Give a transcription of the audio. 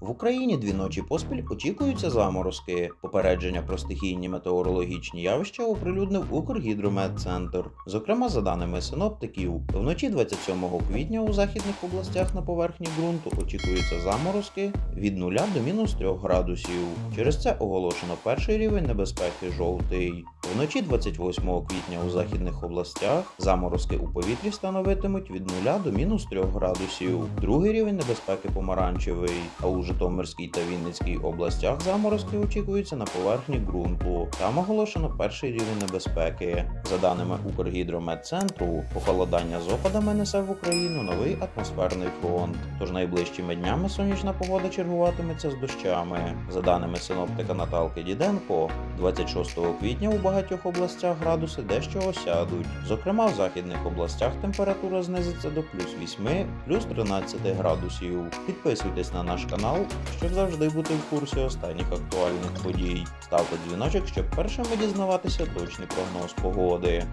В Україні дві ночі поспіль очікуються заморозки. Попередження про стихійні метеорологічні явища оприлюднив Укргідрометцентр. Зокрема, за даними синоптиків, вночі 27 квітня у західних областях на поверхні ґрунту очікуються заморозки від 0 до мінус 3 градусів. Через це оголошено перший рівень небезпеки жовтий. Вночі 28 квітня у західних областях заморозки у повітрі становитимуть від 0 до мінус 3 градусів. Другий рівень небезпеки помаранчевий. А у Житомирській та Вінницькій областях заморозки очікуються на поверхні ґрунту. Там оголошено перший рівень небезпеки. За даними Укргідрометцентру, похолодання з опадами несе в Україну новий атмосферний фронт. Тож найближчими днями сонячна погода чергуватиметься з дощами. За даними синоптика Наталки Діденко, 26 квітня у багатьох областях градуси дещо осядуть. Зокрема, в західних областях температура знизиться до плюс 8, плюс 13 градусів. Підписуйтесь на наш канал, щоб завжди бути в курсі останніх актуальних подій. Ставте дзвіночок, щоб першими дізнаватися точний прогноз погоди.